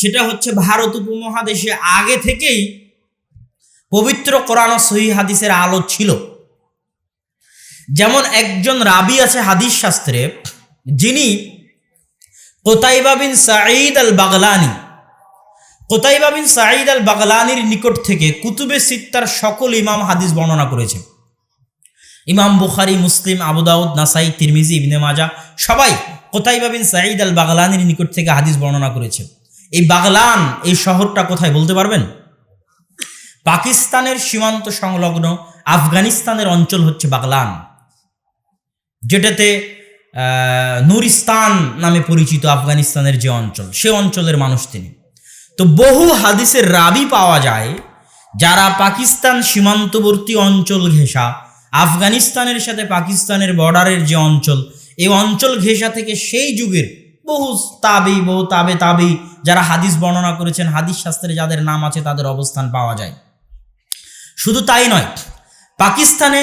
সেটা হচ্ছে ভারত উপমহাদেশে আগে থেকেই পবিত্র কোরআন সহি হাদিসের আলো ছিল। যেমন একজন রাবি আছে হাদিস শাস্ত্রে, যিনি কোতাইবা বিন সাঈদ আল বাগলানি কোতাইবা বিন সাঈদ আল বাগলানির নিকট থেকে কুতুবে সিত্তার সকল ইমাম হাদিস বর্ণনা করেছে ইমাম বুখারি, মুসলিম আবুদাউদ নাসাই, তিরমিজি, ইবনে মাজা সবাই কোতাইবা বিন সাঈদ আল বাগলানির নিকট থেকে হাদিস বর্ণনা করেছে এই বাগলান, এই শহরটা কোথায় বলতে পারবেন? পাকিস্তানের সীমান্ত সংলগ্ন আফগানিস্তানের অঞ্চল হচ্ছে বাগলান, যেটাতে নুরিস্তান নামে পরিচিত আফগানিস্তানের যে অঞ্চল, সে অঞ্চলের মানুষ তিনি। তো বহু হাদিসের রাবি পাওয়া যায়, যারা পাকিস্তান সীমান্তবর্তী অঞ্চল ঘেঁষা, আফগানিস্তানের সাথে পাকিস্তানের বর্ডারের যে অঞ্চল, এই অঞ্চল ঘেঁষা থেকে সেই যুগের বহু তাবি, বহু তাবে তাবি যারা হাদিস বর্ণনা করেছেন, হাদিস শাস্ত্রে যাদের নাম আছে তাদের অবস্থান পাওয়া যায়। শুধু তাই নয়, পাকিস্তানে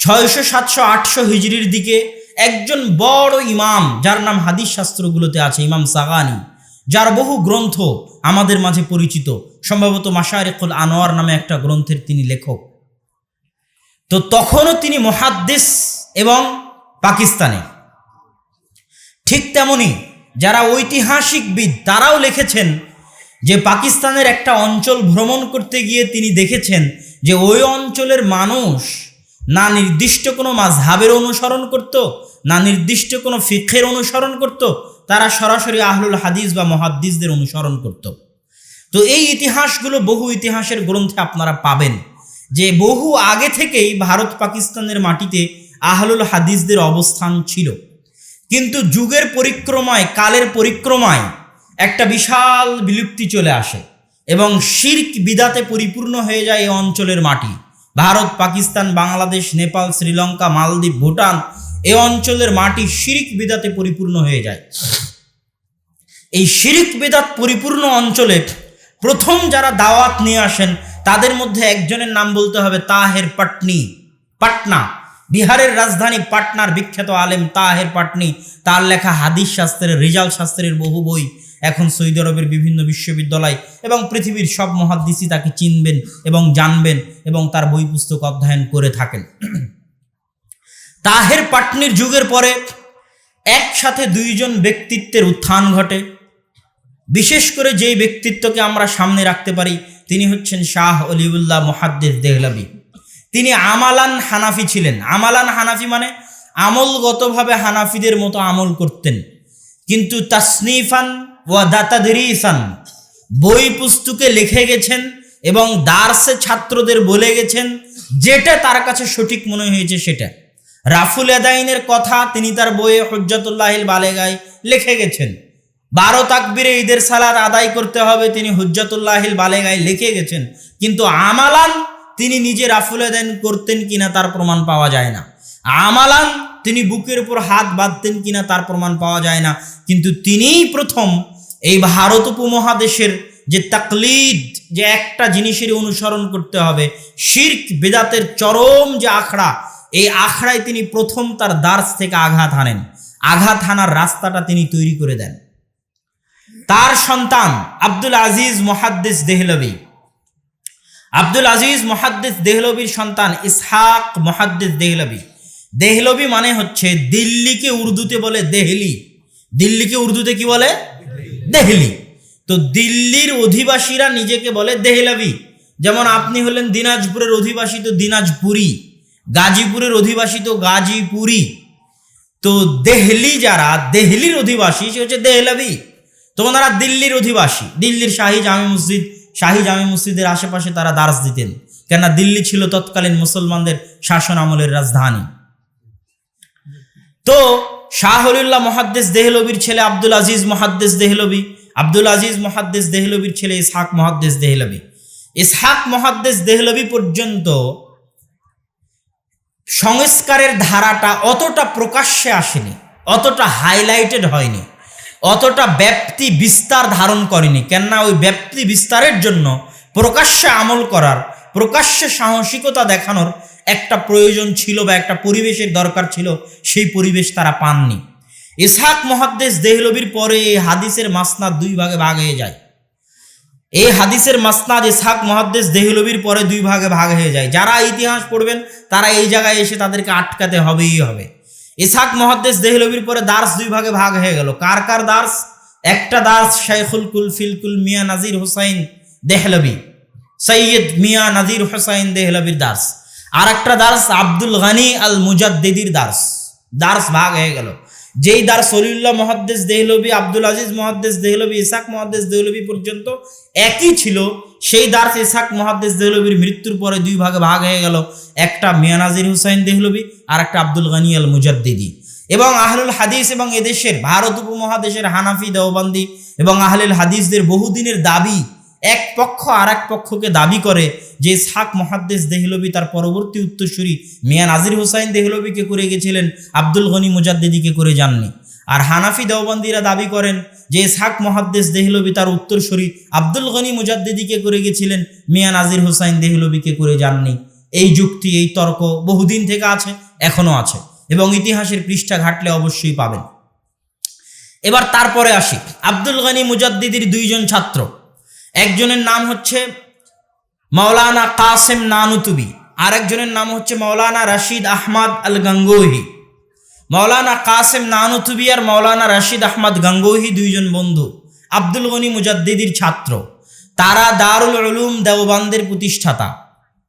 ছয়শো, সাতশো, আটশো হিজড়ির দিকে একজন বড় ইমাম, যার নাম হাদিস শাস্ত্রগুলোতে আছে, ইমাম সাগানি, যার বহু গ্রন্থ আমাদের মাঝে পরিচিত। সম্ভবত মাসারেকুল আনোয়ার নামে একটা গ্রন্থের তিনি লেখক। তো তখনও তিনি মহাদ্দেশ এবং পাকিস্তানে। ঠিক তেমনি যারা ঐতিহাসিকবিদ, তারাও লিখেছেন যে পাকিস্তানের একটা অঞ্চল ভ্রমণ করতে গিয়ে তিনি দেখেছেন যে ওই অঞ্চলের মানুষ না নির্দিষ্ট কোনো মাঝহাবের অনুসরণ করত, না নির্দিষ্ট কোনো ফিখের অনুসরণ করত, তারা সরাসরি আহলুল হাদিস বা মহাদ্দিসদের অনুসরণ করত। তো এই ইতিহাসগুলো বহু ইতিহাসের গ্রন্থে আপনারা পাবেন যে বহু আগে থেকেই ভারত পাকিস্তানের মাটিতে আহলুল হাদিসদের অবস্থান ছিল। কিন্তু যুগের পরিক্রমায়, কালের পরিক্রমায় একটা বিশাল বিলুপ্তি চলে আসে এবং শির্ক বিদাতে পরিপূর্ণ হয়ে যায় এই অঞ্চলের মাটি। ভারত, পাকিস্তান, বাংলাদেশ, নেপাল, শ্রীলঙ্কা, মালদ্বীপ, ভুটান এ অঞ্চলের মাটি শিরিক বিদাতে পরিপূর্ণ হয়ে যায়। এই শিরিক বেদাত পরিপূর্ণ অঞ্চলে প্রথম যারা দাওয়াত নিয়ে আসেন, তাদের মধ্যে একজনের নাম বলতে হবে তাহের পাটনি, পাটনা। বিহারের রাজধানী পাটনার বিখ্যাত আলেম তাহের পাটনি, তার লেখা হাদিস শাস্ত্রের, রিজাল শাস্ত্রের বহু বই এখন সৌদি আরবের বিভিন্ন বিশ্ববিদ্যালয় এবং পৃথিবীর সব মহাদ্দিসই তাকে চিনবেন এবং জানবেন এবং তার বই পুস্তক অধ্যয়ন করে থাকেন। তাহের পাটনির যুগের পরে একসাথে দুইজন ব্যক্তিত্বের উত্থান ঘটে। বিশেষ করে যেই ব্যক্তিত্বকে আমরা সামনে রাখতে পারি, তিনি হচ্ছেন শাহ অলিউল্লাহ মহাদ্দেশ দেহলাবি। তিনি আমালান হানাফি ছিলেন। আমালান হানাফি মানে আমলগতভাবে হানাফিদের মতো আমল করতেন। কিন্তু তাসনিফান ওয়া দাতাদরিসান, বই পুস্তকে লিখে গেছেন এবং দার্সে ছাত্রদের বলে গেছেন, যেটা তার কাছে সঠিক মনে হয়েছে সেটা। রাফুল এদাইনের কথা তিনি তার বইয়ে হজ্জাতুল্লাহিল বালেগায় লিখে গেছেন। বারো তাকবিরে ঈদের সালাদ আদায় করতে হবে, তিনি হুজ্জাতুল্লাহিল বালেগায় লিখে গেছেন। কিন্তু আমালান তিনি নিজে রাফুল এদাইন করতেন কিনা তার প্রমাণ পাওয়া যায় না। আমালান, তিনি বুকের উপর হাত বাঁধতেন কিনা তার প্রমাণ পাওয়া যায় না। কিন্তু তিনিই প্রথম এই ভারত উপমহাদেশের যে তাকলিদ, যে একটা জিনিসের অনুসরণ করতে হবে, শির্ক, বেদাতের চরম যে আখড়া, এই আখড়ায় তিনি প্রথম তার দার্স থেকে আঘাত হানেন। আঘাত হানার রাস্তাটা তিনি তৈরি করে দেন। তার সন্তান আব্দুল আজিজ মহাদ্দেস দেহলবি আব্দুল আজিজ মহাদ্দেস দেহলবির সন্তান ইসহাক মহাদ্দেস দেহলবি দেহলবি মানে হচ্ছে দিল্লিকে উর্দুতে বলে দেহলি। দিল্লিকে উর্দুতে কি বলে? দেহলি। তো দিল্লির অধিবাসীরা নিজেকে বলে দেহলাবি যেমন আপনি হলেন দিনাজপুরের অধিবাসী, তো দিনাজপুরি। গাজীপুরের অধিবাসী, তো গাজীপুরি। তো দেহলি যারা, দেহলির অধিবাসী, সে হচ্ছে দেহলাবি তো ওনারা দিল্লির অধিবাসী। দিল্লির শাহী জামে মসজিদ শাহী জামে মসজিদের আশেপাশে তারা দার্স দিতেন। কেননা দিল্লি ছিল তৎকালীন মুসলমানদের শাসন আমলের রাজধানী। তো শাহরুল্লাহ মহাদ্দেস দেহলবির ছেলে আব্দুল আজিজ মহাদ্দেশ দেহলবি, আব্দুল আজিজ মহাদ্দেস দেহলবির ছেলে ইসহাক মহাদ্দেশ দেহলবি। ইসহাক মহাদ্দেশ দেহলবি পর্যন্ত সংস্কারের ধারাটা অতটা প্রকাশ্যে আসেনি, অতটা হাইলাইটেড হয়নি। অতটা ব্যাপ্তি বিস্তার ধারণ করেনি। কেননা ওই ব্যাপ্তি বিস্তারের জন্য প্রকাশ্যে আমল করার, প্রকাশ্যে সাহসিকতা দেখানোর একটা প্রয়োজন ছিল বা একটা পরিবেশের দরকার ছিল, সেই পরিবেশ তারা পাননি। ইসহাক মহাদ্দেশ দেহলবির পরে এই হাদিসের মাসনাদ দুই ভাগে ভাগ হয়ে যায়। এই হাদিসের মাসনাদ ইসহাক মহাদ্দেশ দেহলবির পরে দুই ভাগে ভাগ হয়ে যায়। যারা ইতিহাস পড়বেন, তারা এই জায়গায় এসে তাদেরকে আটকাতে হবেই হবে। ইসহাক মহাদ্দেশ দেহলবির পরে দার্স দুই ভাগে ভাগ হয়ে গেল। কার কার দার্স? একটা দার্স শাইখুল কুল ফিলকুল মিয়া নাজির হোসাইন দেহলবি। সৈয়দ মিয়া নাজির হোসাইন দেহলবির দার্স। আর একটা দার্স আব্দুল গানি আল মুজাদ্দিদির দার্স। দার্স ভাগ হয়ে গেল। যেই দার সলিউল্লাহ মহাদ্দেশ দেহলবি, আব্দুল আজিজ মহাদ্দেশ দেহলবি ইসাক মহাদ্দেশ দেহলবি পর্যন্ত একই ছিল। সেই দার্স ইসাক মহাদ্দেশ দেহলবির মৃত্যুর পরে দুই ভাগে ভাগ হয়ে গেল। একটা মিয়া নাজির হুসাইন দেহলবি আর একটা আব্দুল গানি আল মুজাদ্দিদি এবং আহলুল হাদিস এবং এদেশের ভারত উপমহাদেশের হানাফি, দেওবন্দি এবং আহলুল হাদিসদের বহুদিনের দাবি, এক পক্ষ আর এক পক্ষকে দাবি করে যে ইসহাক মহাদ্দেশ দেহলবি তার পরবর্তী উত্তরসূরি মিয়া নাজির হুসাইন দেহলবিকে করে গেছিলেন, আব্দুল গনি মুজাদ্দিদিকে করে যাননি। আর হানাফি দেওবন্দিরা দাবি করেন যে ইসহাক মহাদ্দেশ দেহলবি তার উত্তরসূরি আব্দুল গনি মুজাদ্দিদিকে করে গেছিলেন, মিয়া নাজির হুসাইন দেহলবিকে করে যাননি। এই যুক্তি, এই তর্ক বহুদিন থেকে আছে, এখনও আছে এবং ইতিহাসের পৃষ্ঠা ঘাটলে অবশ্যই পাবেন। এবার তারপরে আসি। আব্দুল গনি মুজাদ্দিদির দুইজন ছাত্র। একজনের নাম হচ্ছে মাওলানা কাসেম নানুতুবি, আরেকজনের নাম হচ্ছে মাওলানা রশিদ আহমদ আল গঙ্গোহি মাওলানা কাসেম নানুতুবি আর মাওলানা রাশিদ আহমদ গঙ্গোহি দুইজন বন্ধু, আব্দুল গনি মুজাদ্দিদির ছাত্র। তারা দারুল উলুম দেওবান্দের প্রতিষ্ঠাতা।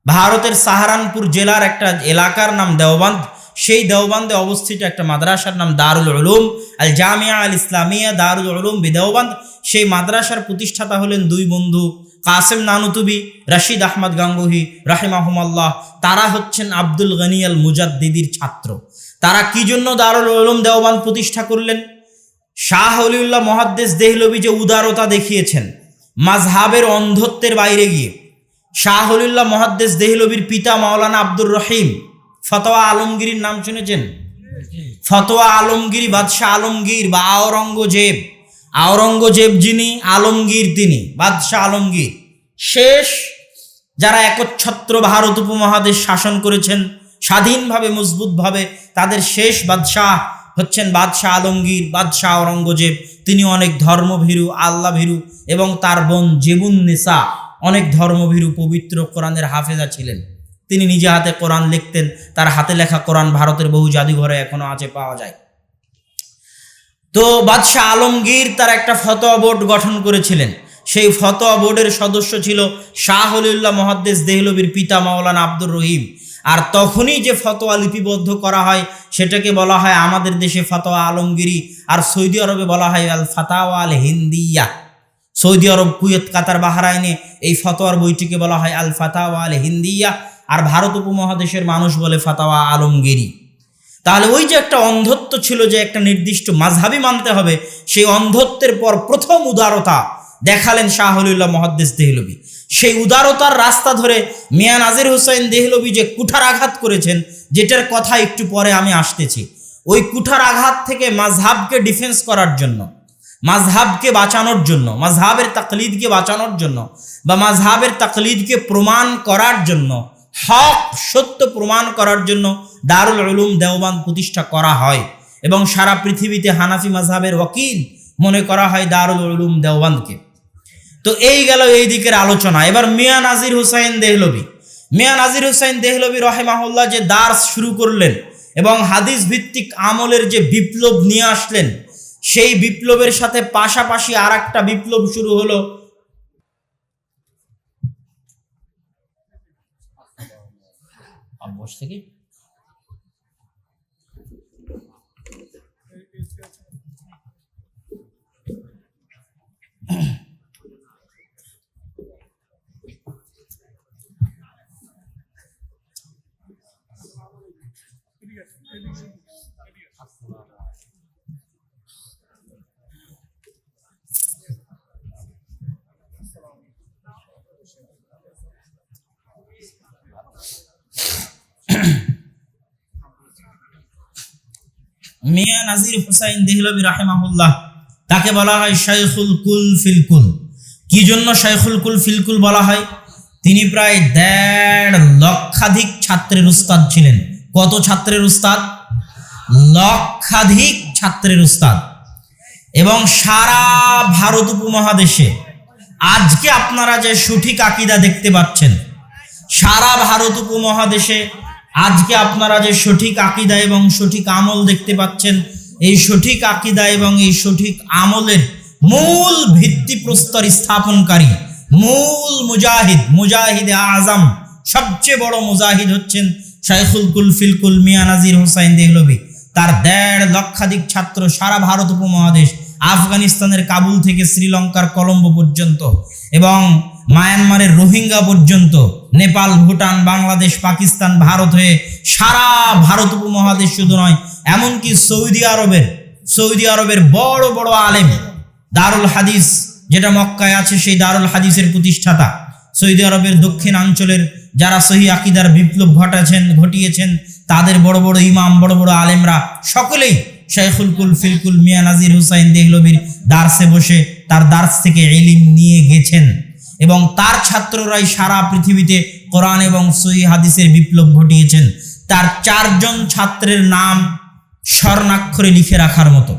ভারতের সাহারানপুর জেলার একটা এলাকার নাম দেওবান্দ। সেই দেওবান্দে অবস্থিত একটা মাদ্রাসার নাম দারুল উলুম। আল জামিয়া আল ইসলামিয়া দারুল উলুম বিদেওবান্দ সেই মাদ্রাসার প্রতিষ্ঠাতা হলেন দুই বন্ধু কাসেম নানুতুবি রশিদ আহমদ গাঙ্গুহি রাহিমাহুমাল্লাহ তারা হচ্ছেন আব্দুল গনি আল মুজাদ্দিদির ছাত্র। তারা কি জন্য দারুল উলুম দেওবান্দ প্রতিষ্ঠা করলেন? শাহ অলিউল্লাহ মহাদ্দেশ দেহলবি যে উদারতা দেখিয়েছেন মাঝহাবের অন্ধত্বের বাইরে গিয়ে। শাহ অলিউল্লাহ মহাদ্দেশ দেহলবির পিতা মাওলানা আব্দুর রহিম ফতোয়া আলমগীরির নাম শুনেছেন? ফতোয়া আলমগীর বাদশাহ আলমগীর বা আওরঙ্গজেব। আওরঙ্গজেব যিনি, আলমগীর তিনি, বাদশাহ আলমগীর। শেষ যারা একচ্ছত্র ভারত উপমহাদেশ শাসন করেছেন, স্বাধীনভাবে, মজবুতভাবে, তাদের শেষ বাদশাহ হচ্ছেন বাদশাহ আলমগীর, বাদশাহ আওরঙ্গজেব। তিনি অনেক ধর্মভীরু, আল্লাভীরু এবং তার বোন জেবুন নেসা অনেক ধর্মভীরু, পবিত্র কোরআনের হাফেজা ছিলেন। তিনি নিজে হাতে কোরআন লিখতেন, তার হাতে লেখা কোরআন ভারতের বহু জাদুঘরে এখনও আছে, পাওয়া যায়। তো বাদশাহ আলমগীর তার একটা ফতোয়া বোর্ড গঠন করেছিলেন। সেই ফতোয়া বোর্ডের সদস্য ছিল শাহ হলিউল্লাহ মহাদ্দেশ দেহলবির পিতা মাওলানা আব্দুর রহিম। আর তখনই যে ফতোয়া লিপিবদ্ধ করা হয়, সেটাকে বলা হয় আমাদের দেশে ফতোয়া আলমগিরি আর সৌদি আরবে বলা হয় আল ফাতাওয়া আল হিন্দিয়া। সৌদি আরব, কুয়েত, কাতার, বাহারাইনে এই ফতোয়ার বইটিকে বলা হয় আল ফাতাওয়া আল হিন্দিয়া। আর ভারত উপমহাদেশের মানুষ বলে ফাতাওয়া আলমগিরি তাহলে ওই যে একটা অন্ধত্ব ছিল যে একটা নির্দিষ্ট মাঝহাবি মানতে হবে, সেই অন্ধত্বের পর প্রথম উদারতা দেখালেন শাহরুল্লাহ মহাদ্দেশ দেহলবি। সেই উদারতার রাস্তা ধরে মিয়া নাজির হুসাইন দেহলবি যে কুঠার আঘাত করেছেন, যেটার কথা একটু পরে আমি আসতেছি। ওই কুঠার আঘাত থেকে মাঝহাবকে ডিফেন্স করার জন্য, মাঝহাবকে বাঁচানোর জন্য, মাঝহাবের তাকলিদকে বাঁচানোর জন্য বা মাঝহাবের তাকলিদকে প্রমাণ করার জন্য হক সত্য প্রমাণ করার জন্য দারুল উলুম দেওবান প্রতিষ্ঠা করা হয় এবং সারা পৃথিবীতে হানাফি মাঝহাবের ওয়াকিল মনে করা হয় দারুল উলুম দেওবানকে তো এই গেল এই দিকের আলোচনা। এবার মিয়া নাজির হুসাইন দেহলবি। মিয়া নাজির হুসাইন দেহলবি রহেমাহুল্লাহ যে দার্স শুরু করলেন এবং হাদিস ভিত্তিক আমলের যে বিপ্লব নিয়ে আসলেন, সেই বিপ্লবের সাথে পাশাপাশি আর একটা বিপ্লব শুরু হলো বসে থেকে মিয়া নাজির হুসাইন দেহলবি রাহেমাহুল্লাহ, তাকে বলা হয় শাইখুল কুল ফিলকুল কি জন্য শাইখুল কুল ফিলকুল বলা হয়? তিনি প্রায় দেড় লক্ষাধিক ছাত্রের উস্তাদ ছিলেন। কত ছাত্রের উস্তাদ? লক্ষাধিক ছাত্রের উস্তাদ। এবং সারা ভারত উপমহাদেশে আজকে আপনারা যে সঠিক আকিদা দেখতে পাচ্ছেন, সারা ভারত উপমহাদেশে আজকে আপনারা যে সঠিক আকিদা এবং সঠিক আমল দেখতে পাচ্ছেন, এই সঠিক আকিদা এবং এই সঠিক আমলের মূল ভিত্তিপ্রস্তর স্থাপনকারী, মূল মুজাহিদ মুজাহিদ আজম, সবচেয়ে বড় মুজাহিদ হচ্ছেন শাইখুল কুল ফিলকুল মিয়া নাজির হোসাইন দেহলবি তার দেড় লক্ষাধিক ছাত্র সারা ভারত উপমহাদেশ, আফগানিস্তানের কাবুল থেকে শ্রীলঙ্কার কলম্বো পর্যন্ত। এবং মায়ানমারের রোহিঙ্গা পর্যন্ত, নেপাল, ভুটান, বাংলাদেশ, পাকিস্তান, ভারত হয়ে সারা ভারত উপমহাদেশ শুধু নয়, এমনকি সৌদি আরবের সৌদি আরবের বড় বড় আলেম দারুল হাদিস, যেটা মক্কায় আছে, সেই দারুল হাদিসের প্রতিষ্ঠাতা। সৌদি আরবের দক্ষিণাঞ্চলের যারা সহি আকিদার বিপ্লব ঘটাছেন, ঘটিয়েছেন, তাদের বড় বড় ইমাম, বড় বড় আলেমরা সকলেই শেখুল কুল ফিলকুল মিয়া নাজির হুসাইন দেহলবির দার্সে বসে তার দার্স থেকে এলিম নিয়ে গেছেন। এবং তার ছাত্ররাই সারা পৃথিবীতে কোরআন এবং সহি হাদিসের বিপ্লব ঘটিয়েছেন। তার চারজন ছাত্রের নাম স্বর্ণাক্ষরে লিখে রাখার মতো।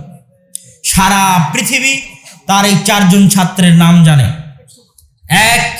সারা পৃথিবী তার এই চারজন ছাত্রের নাম জানে। এক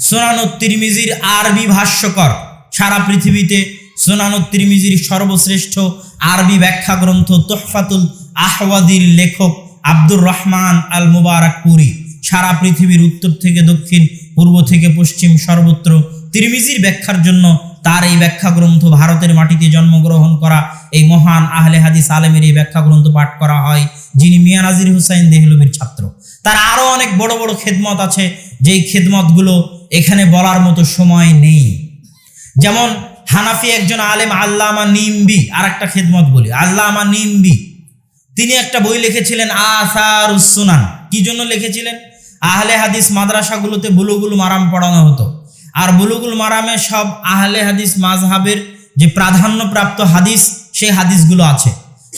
সোনানো তিরমিজির আরবি ভাষ্যকর। সারা পৃথিবীতে সোনানো তিরমিজির সর্বশ্রেষ্ঠ আরবি ব্যাখ্যা গ্রন্থ তোহফাতুল আহওয়াদির লেখক আব্দুর রহমান আল মুবারকপুরি সারা পৃথিবীর উত্তর থেকে দক্ষিণ, পূর্ব থেকে পশ্চিম, সর্বত্র তিরমিজির ব্যাখ্যার জন্য তার এই ব্যাখ্যা গ্রন্থ ভারতের মাটিতে জন্মগ্রহণ করা এই মহান আহলে হাদিস আলেমের এই ব্যাখ্যা গ্রন্থ পাঠ করা হয়, যিনি মিয়া নাজির হুসাইন দেহলবির ছাত্র। তার আরও অনেক বড় বড় খেদমত আছে, যেই খেদমতগুলো এখানে বলার মতো সময় নেই। যেমন হানাফি একজন আলেম আল্লামা নিম্বি আর একটা খেদমত বলি, আল্লামা নিম্বি। তিনি একটা বই লিখেছিলেন আসার সুনান। কি জন্য লিখেছিলেন? আহলে হাদিস মাদ্রাসাগুলোতে বুলুগুল মারাম পড়ানো হতো। আর বুলুগুল মারামে সব আহলে হাদিস মাজহাবের যে প্রাধান্যপ্রাপ্ত হাদিস, সেই হাদিসগুলো আছে।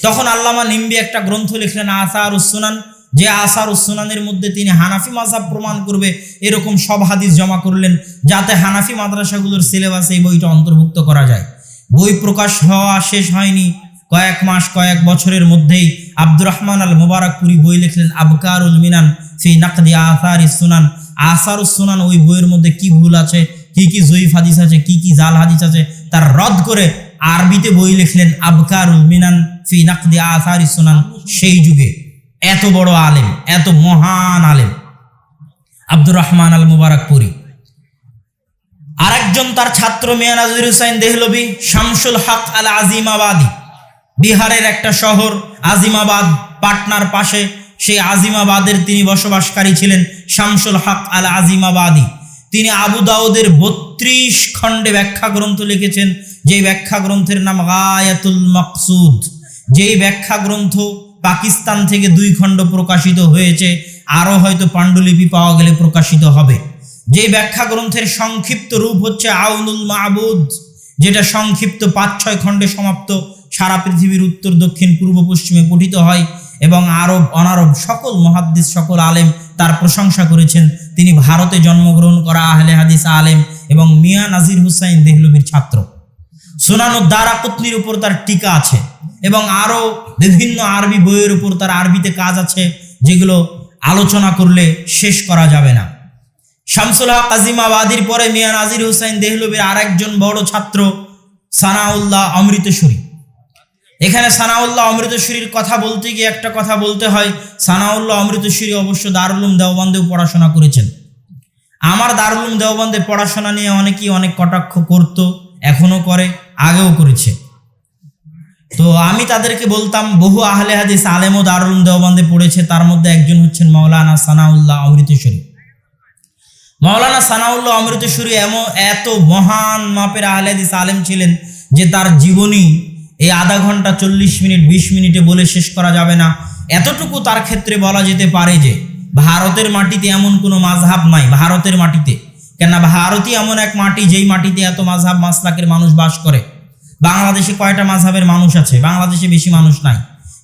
তখন আল্লামা নিম্বি একটা গ্রন্থ লিখলেন আসার উসুনান যে আসার উসুনানের মধ্যে তিনি হানাফি মাযহাব প্রমাণ করবে, এরকম সব হাদিস জমা করলেন, যাতে হানাফি মাদ্রাসাগুলোর সিলেবাসে এই বইটা অন্তর্ভুক্ত করা যায়। বই প্রকাশ হওয়া শেষ হয়নি। কয়েক মাস, কয়েক বছরের মধ্যেই আব্দুর রহমান আল মুবারকপুরি বই লিখলেন আবকার আবকারুল মিনান ফি নাকদি আসার সুনান। আসার সুনান ওই বইয়ের মধ্যে কি ভুল আছে, কি কি জয়ীফ হাদিস আছে, কি কি জাল হাদিস আছে, তার রদ করে আরবিতে বই লিখলেন আবকার আবকারুল মিনান ফি নাকদি আসার সুনান। সেই যুগে এত বড় আলেম, এত মহান আলেম, আব্দুর রহমান আল মুবারকপুরি আরেকজন তার ছাত্র মিয়া নাজির হুসাইন দেহলবি শামসুল হক আল আজিমাবাদী। বিহারের একটা শহর, আজিমাবাদ, পাটনার পাশে। সেই আজিমাবাদের তিনি বসবাসকারী ছিলেন শামসুল হক আল আজিমাবাদী তিনি আবু দাউদের বত্রিশ খণ্ডে ব্যাখ্যা গ্রন্থ লিখেছেন, যেই ব্যাখ্যা গ্রন্থের নাম গায়াতুল মকসুদ। যেই ব্যাখ্যা গ্রন্থ পাকিস্তান থেকে দুই খণ্ড প্রকাশিত হয়েছে, আরও হয়তো পাণ্ডুলিপি পাওয়া গেলে প্রকাশিত হবে। যেই ব্যাখ্যা গ্রন্থের সংক্ষিপ্ত রূপ হচ্ছে আউনুল মাহবুদ যেটা সংক্ষিপ্ত পাঁচ ছয় খণ্ডে সমাপ্ত সারা পৃথিবীর উত্তর, দক্ষিণ, পূর্ব, পশ্চিমে পঠিত হয় এবং আরব, অনারব সকল মহাদ্দিস, সকল আলেম তার প্রশংসা করেছেন। তিনি ভারতে জন্মগ্রহণ করা আহলে হাদিস আলেম এবং মিয়া নাজির হুসাইন দেহলবির ছাত্র। সোনানো দ্বারা পত্নীর উপর তার টিকা আছে এবং আরও বিভিন্ন আরবি বইয়ের উপর তার আরবিতে কাজ আছে যেগুলো আলোচনা করলে শেষ করা যাবে না। শামসুল হক আজিমাবাদীর পরে মিয়া নাজির হুসাইন দেহলবির আরেকজন বড় ছাত্র সানাউল্লাহ অমৃতসরী। এখানে সানাউল্লাহ অমৃতসরীর কথা বলতে গিয়ে একটা কথা বলতে হয়। সানাউল্লাহ অমৃতসরী অবশ্য দারুলুম দেওবন্দেও পড়াশোনা করেছেন। আমার দারুলুম দেওবন্দে পড়াশোনা নিয়ে অনেকেই অনেক কটাক্ষ করত, এখনও করে, আগেও করেছে। তো আমি তাদেরকে বলতাম, বহু আহলে হাদিস আলেমও দারুলুম দেওবন্দে পড়েছে, তার মধ্যে একজন হচ্ছেন মাওলানা সানাউল্লাহ অমৃতসরী। মাওলানা সানাউল্লাহ অমৃতসরী এমন, এত মহান মাপের আহলে হাদিস আলেম ছিলেন যে তার জীবনী এই আধা ঘণ্টা চল্লিশ মিনিট, বিশ মিনিটে বলে শেষ করা যাবে না। এতটুকু তার ক্ষেত্রে বলা যেতে পারে যে, ভারতের মাটিতে এমন কোনো মাঝহাব নাই, ভারতের মাটিতে। কেননা ভারতই এমন এক মাটি, যেই মাটিতে এত মাঝহাব মাসলাকের মানুষ বাস করে। বাংলাদেশে কয়টা মাঝহাবের মানুষ আছে? বাংলাদেশে বেশি মানুষ নাই।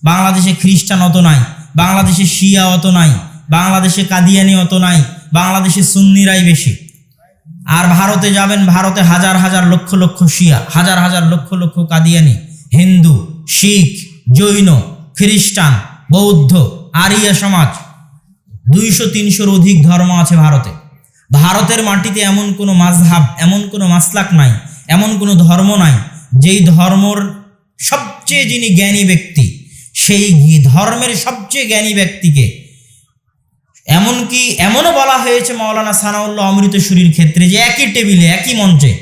বাংলাদেশে খ্রিস্টান অত নাই। বাংলাদেশে শিয়া অত নাই। বাংলাদেশে কাদিয়ানি অত নাই। বাংলাদেশে সুন্নিরাই বেশি। আর ভারতে যাবেন, ভারতে হাজার হাজার লক্ষ লক্ষ শিয়া, হাজার হাজার লক্ষ লক্ষ কাদিয়ানি। হিন্দু, শিখ, জৈন, খ্রিস্টান, বৌদ্ধ, আরিয়া সমাজ। দুইশো, তিনশোর অধিক ধর্ম আছে ভারতে। ভারতের মাটিতে এমন কোনো মাঝহাব এমন কোনো মাসলাক নাই, এমন কোনো ধর্ম নাই, যেই ধর্মর সবচেয়ে যিনি জ্ঞানী ব্যক্তি, সেই ধর্মের সবচেয়ে জ্ঞানী ব্যক্তিকে এমনকি এমনও বলা হয়েছে মাওলানা সানাউল্লাহ অমৃতসুরীর ক্ষেত্রে যে একই টেবিলে, একই মঞ্চে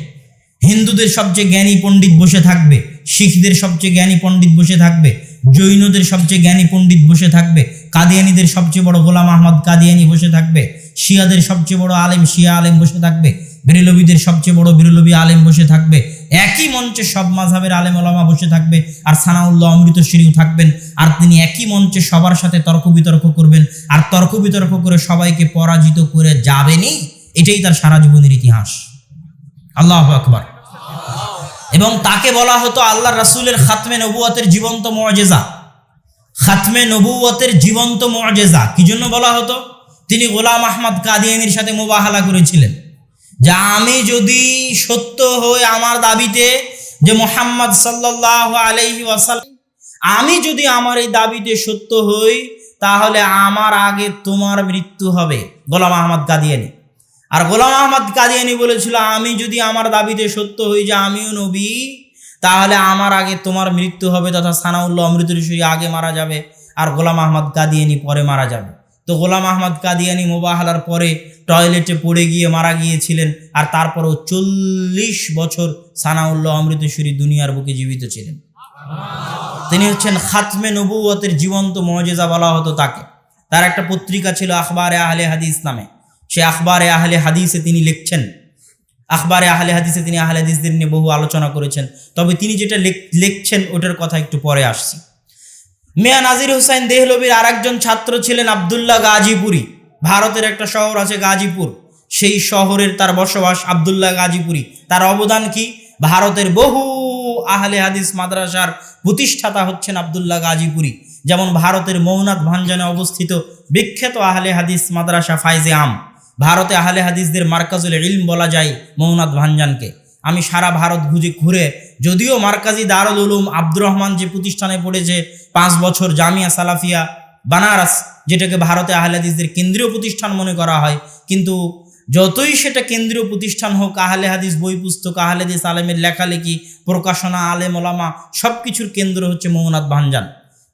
হিন্দুদের সবচেয়ে জ্ঞানী পণ্ডিত বসে থাকবে। শিখদের সবচেয়ে জ্ঞানী পণ্ডিত বসে থাকবে, জৈনদের সবচেয়ে জ্ঞানী পণ্ডিত বসে থাকবে, কাদিয়ানিদের সবচেয়ে বড় গোলাম আহমদ কাদিয়ানি বসে থাকবে, শিয়াদের সবচেয়ে বড় আলেম শিয়া আলেম বসে থাকবে, বেরেলবিদের সবচেয়ে বড় বেরেলবি আলেম বসে থাকবে, একই মঞ্চে সব মাঝাবের আলেম ওলামা বসে থাকবে, আর সানাউল্লাহ অমৃতশ্রীও থাকবেন, আর তিনি একই মঞ্চে সবার সাথে তর্ক বিতর্ক করবেন, আর তর্ক বিতর্ক করে সবাইকে পরাজিত করে যাবেনই, এটাই তার সারা জীবনের ইতিহাস। আল্লাহ আকবার। এবং তাকে বলা হতো আল্লাহ রাসূলের খাতমে নবুয়তের জীবন্ত মজেজা। খাতমে নবুয়তের জীবন্ত মজেজা। কি জন্য বলা হতো? তিনি গোলাম আহমদ কাদিয়ানির সাথে মোবাহালা করেছিলেন। যে আমি যদি সত্য হই আমার দাবিতে যে মোহাম্মদ সাল্লাহ আলাইহি ওয়াসাল্লাম, আমি যদি আমার এই দাবিতে সত্য হই, তাহলে আমার আগে তোমার মৃত্যু হবে, গোলাম আহমদ কাদিয়ানি। আর গোলাম আহমদ কাদিয়ানি বলেছিল, আমি যদি আমার দাবিতে সত্য হই যে আমিও নবী, তাহলে আমার আগে তোমার মৃত্যু হবে তথা সানাউল্লাহ অমৃতঋষি আগে মারা যাবে আর গোলাম আহমদ কাদিয়ানি পরে মারা যাবে। তো গোলাম আহমদ কাদিয়ানি মোবাহালার পরে টয়লেটে পড়ে গিয়ে মারা গিয়েছিলেন আর তারপরও চল্লিশ বছর সানাউল্লাহ অমৃতসুরী দুনিয়ার বুকে জীবিত ছিলেন। তিনি হচ্ছেন খাতমে নবুয়তের জীবন্ত মজেজা বলা হতো তাকে। তার একটা পত্রিকা ছিল আখবারে আহলে হাদিস নামে। সে আখবারে আহলে হাদিসে তিনি লিখছেন। আখবারে আহলে হাদিসে তিনি আহলে হাদিসদের নিয়ে বহু আলোচনা করেছেন। তবে তিনি যেটা লিখছেন ওটার কথা একটু পরে আসছি। মিয়া নাজির হুসাইন দেহলবির আরেকজন ছাত্র ছিলেন আবদুল্লাহ গাজীপুরি। ভারতের একটা শহর আছে গাজীপুর। সেই শহরের তার বসবাস আবদুল্লাহ গাজীপুরি। তার অবদান কি? ভারতের বহু আহলে হাদিস মাদ্রাসার প্রতিষ্ঠাতা হচ্ছেন আবদুল্লাহ গাজীপুরি। যেমন ভারতের মৌনাথ ভাঞ্জানে অবস্থিত বিখ্যাত আহলে হাদিস মাদ্রাসা ফাইজে আম। ভারতে আহলে হাদিসদের মার্কাজুল ইলম বলা যায় মৌনাথ ভাঞ্জানকে আমি সারা ভারত ঘুরে ঘুরে, যদিও মার্কাজি দারুল উলুম আব্দুর রহমান যে প্রতিষ্ঠানে পড়েছে পাঁচ বছর জামিয়া সালাফিয়া বানারস, যেটাকে ভারতে আহলে হাদিসদের কেন্দ্রীয় প্রতিষ্ঠান মনে করা হয়, কিন্তু যতই সেটা কেন্দ্রীয় প্রতিষ্ঠান হোক, আহলে হাদিস বই পুস্তক, আহলে হাদিস আলেমের লেখালেখি, প্রকাশনা, আলেম, ওলামা সব কিছুর কেন্দ্র হচ্ছে মৌনাথ ভাঞ্জান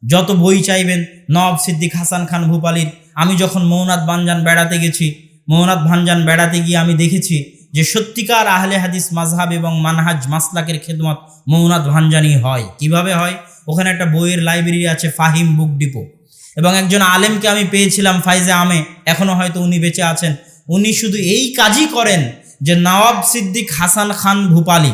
যত বই চাইবেন নবাব সিদ্দিক হাসান খান ভূপালির, আমি যখন মৌনাথ ভাঞ্জান বেড়াতে গেছি মৌনাথ ভাঞ্জান বেড়াতে গিয়ে আমি দেখেছি যে সত্যিকার আহলে হাদিস মাঝহাব এবং মানহাজ মাসলাকের খেদমত মৌনাথ ভাঞ্জানি হয়। কীভাবে হয়? ওখানে একটা বইয়ের লাইব্রেরি আছে ফাহিম বুক ডিপো। এবং একজন আলেমকে আমি পেয়েছিলাম ফাইজে আমে এখনও হয়তো উনি বেঁচে আছেন। উনি শুধু এই কাজই করেন যে নওয়াব সিদ্দিক হাসান খান ভূপালি।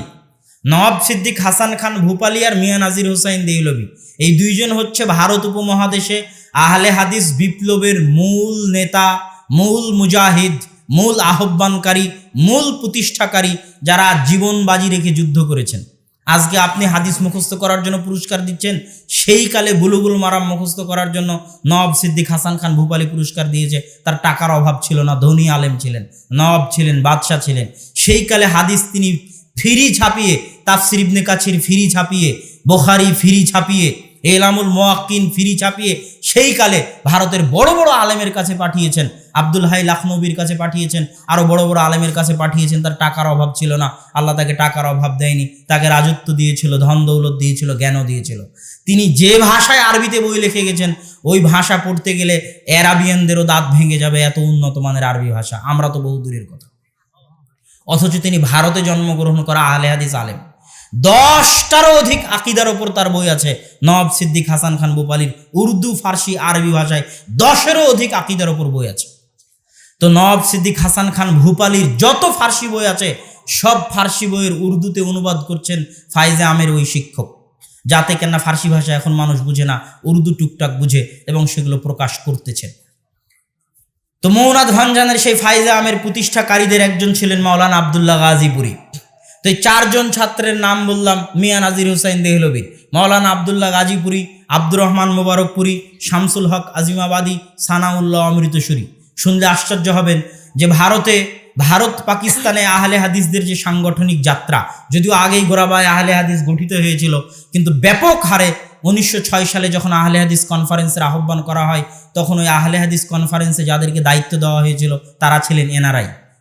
নওয়াব সিদ্দিক হাসান খান ভূপালি আর মিয়া নাজির হোসাইন দেইলবি এই দুইজন হচ্ছে ভারত উপমহাদেশে আহলে হাদিস বিপ্লবের মূল নেতা মূল মুজাহিদ, মূল আহ্বানকারী, মূল প্রতিষ্ঠাকারী যারা জীবন বাজি রেখে যুদ্ধ করেছেন। আজকে আপনি হাদিস মুখস্থ করার জন্য পুরস্কার দিচ্ছেন, সেই কালে বুলুগুল মারাম মুখস্থ করার জন্য নওয়াব সিদ্দিক হাসান খান ভূপালি পুরস্কার দিয়েছে। তার টাকার অভাব ছিল না, ধনী আলেম ছিলেন, নওয়াব ছিলেন, বাদশাহ ছিলেন। সেই কালে হাদিস তিনি ফিরি ছাপিয়ে, তাফসির ইবনে কাছির ফিরি ছাপিয়ে, বোখারি ফিরি ছাপিয়ে এলামুল মোয়াক্কিন ফিরি ছাপিয়ে সেই কালে ভারতের বড় বড় আলেমের কাছে পাঠিয়েছেন। আব্দুল হাই লাখনবীর কাছে পাঠিয়েছেন। আরও বড় বড় আলেমের কাছে পাঠিয়েছেন। তার টাকার অভাব ছিল না। আল্লাহ তাকে টাকার অভাব দেয়নি। তাকে রাজত্ব দিয়েছিল, ধন দৌলত দিয়েছিল, জ্ঞানও দিয়েছিল। তিনি যে ভাষায় আরবিতে বই লিখে গেছেন, ওই ভাষা পড়তে গেলে অ্যারাবিয়ানদেরও দাঁত ভেঙে যাবে এত উন্নত মানের আরবি ভাষা। আমরা তো বহু দূরের কথা। অথচ তিনি ভারতে জন্মগ্রহণ করা আহলে হাদিস আলেম। দশটারও অধিক আকিদার ওপর তার বই আছে। নবাব সিদ্দিক, হাসান খান, ভূপালির উর্দু, ফার্সি, আরবি ভাষায় দশেরও অধিক আকিদার ওপর বই আছে। তো নবাব সিদ্দিক, হাসান খান, ভূপালির যত ফার্সি বই আছে, সব ফার্সি বইয়ের উর্দুতে অনুবাদ করছেন ফাইজে আমের ওই শিক্ষক। যাতে কেনা ফার্সি ভাষা এখন মানুষ বুঝে না, উর্দু টুকটাক বুঝে এবং সেগুলো প্রকাশ করতেছেন তো মৌনাথ ভানজানের সেই ফাইজে আমের প্রতিষ্ঠাকারীদের একজন ছিলেন মাওলানা আবদুল্লাহ গাজীপুরি। তো চারজন ছাত্রের নাম বললাম, মিয়া নাজির হুসাইন দেহলবির মাওলানা আবদুল্লাহ গাজীপুরি, আব্দুর রহমান মোবারকপুরি, শামসুল হক আজিমাবাদী, সানাউল্লাহ অমৃতসুরি। শুনলে আশ্চর্য হবেন যে ভারতে, ভারত পাকিস্তানে আহলে হাদিসদের যে সাংগঠনিক যাত্রা, যদিও আগেই গোরাবায় আহলে হাদিস গঠিত হয়েছিল, কিন্তু ব্যাপক হারে উনিশশো ছয় সালে যখন আহলে হাদিস কনফারেন্সের আহ্বান করা হয়, তখন ওই আহলে হাদিস কনফারেন্সে যাদেরকে দায়িত্ব দেওয়া হয়েছিল, তারা ছিলেন এনআরআই